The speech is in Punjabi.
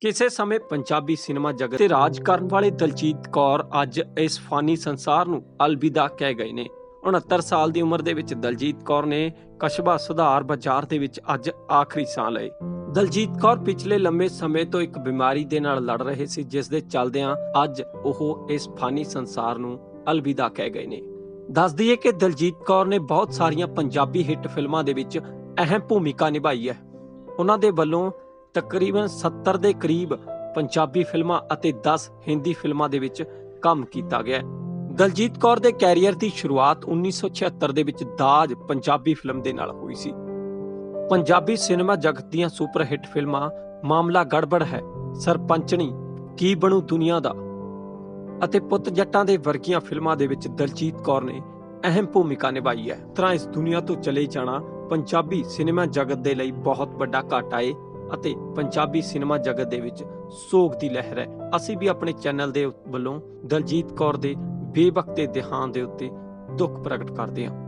ਕਿਸੇ ਸਮੇਂ ਪੰਜਾਬੀ ਸਿਨੇਮਾ ਜਗਤ ਤੇ ਰਾਜ ਕਰਨ ਵਾਲੇ ਦਲਜੀਤ ਕੌਰ ਅੱਜ ਇਸ ਫਾਨੀ ਸੰਸਾਰ ਨੂੰ ਅਲਵਿਦਾ ਕਹਿ ਗਏ ਨੇ। 69 ਸਾਲ ਦੀ ਉਮਰ ਦੇ ਵਿੱਚ ਦਲਜੀਤ ਕੌਰ ਨੇ ਕਸਬਾ ਸੁਧਾਰ ਬਾਜ਼ਾਰ ਦੇ ਵਿੱਚ ਅੱਜ ਆਖਰੀ ਸਾਹ ਲਏ। ਦਲਜੀਤ ਕੌਰ ਪਿਛਲੇ ਲੰਮੇ ਸਮੇਂ ਤੋਂ ਇੱਕ ਬਿਮਾਰੀ ਦੇ ਨਾਲ ਲੜ ਰਹੇ ਸੀ, ਜਿਸ ਦੇ ਚੱਲਦਿਆਂ ਅੱਜ ਉਹ ਇਸ ਫਾਨੀ ਸੰਸਾਰ ਨੂੰ ਅਲਵਿਦਾ ਕਹਿ ਗਏ ਨੇ। ਦੱਸ ਦਈਏ ਕਿ ਦਲਜੀਤ ਕੌਰ ਨੇ ਬਹੁਤ ਸਾਰੀਆਂ ਪੰਜਾਬੀ ਹਿੱਟ ਫਿਲਮਾਂ ਦੇ ਵਿੱਚ ਅਹਿਮ ਭੂਮਿਕਾ ਨਿਭਾਈ ਹੈ। ਉਹਨਾਂ ਦੇ ਵੱਲੋਂ ਤਕਰੀਬਨ 70 ਦੇ ਕਰੀਬ ਪੰਜਾਬੀ ਫਿਲਮਾਂ ਅਤੇ 10 ਹਿੰਦੀ ਫਿਲਮਾਂ ਦੇ ਵਿੱਚ ਕੰਮ ਕੀਤਾ ਗਿਆ ਹੈ। ਦਲਜੀਤ ਕੌਰ ਦੇ ਕੈਰੀਅਰ ਦੀ ਸ਼ੁਰੂਆਤ 1976 ਦੇ ਵਿੱਚ ਦਾਜ ਪੰਜਾਬੀ ਫਿਲਮ ਦੇ ਨਾਲ ਹੋਈ ਸੀ। ਪੰਜਾਬੀ ਸਿਨੇਮਾ ਜਗਤ ਦੀਆਂ ਸੁਪਰ ਹਿੱਟ ਫਿਲਮਾਂ ਮਾਮਲਾ ਗੜਬੜ ਹੈ, ਸਰਪੰਚਣੀ, ਕੀ ਬਣੂ ਦੁਨੀਆ ਦਾ? ਅਤੇ ਪੁੱਤ ਜੱਟਾਂ ਦੇ ਵਰਗੀਆਂ ਫਿਲਮਾਂ ਦੇ ਵਿੱਚ ਦਲਜੀਤ ਕੌਰ ਨੇ ਅਹਿਮ ਭੂਮਿਕਾ ਨਿਭਾਈ ਹੈ। ਤਰ੍ਹਾਂ ਇਸ ਦੁਨੀਆ ਤੋਂ ਚਲੇ ਜਾਣਾ ਪੰਜਾਬੀ ਸਿਨੇਮਾ ਜਗਤ ਦੇ ਲਈ ਬਹੁਤ ਵੱਡਾ ਘਾਟਾ ਏ। ਅਤੇ ਪੰਜਾਬੀ ਸਿਨੇਮਾ ਜਗਤ ਦੇ ਵਿੱਚ ਸੋਗ ਦੀ ਲਹਿਰ ਹੈ। ਅਸੀਂ ਵੀ ਆਪਣੇ ਚੈਨਲ ਦੇ ਵੱਲੋਂ ਦਲਜੀਤ ਕੌਰ ਦੇ ਬੇਵਕਤੇ ਦੇਹਾਂਤ ਦੇ ਉੱਤੇ ਦੁੱਖ ਪ੍ਰਗਟ ਕਰਦੇ ਹਾਂ।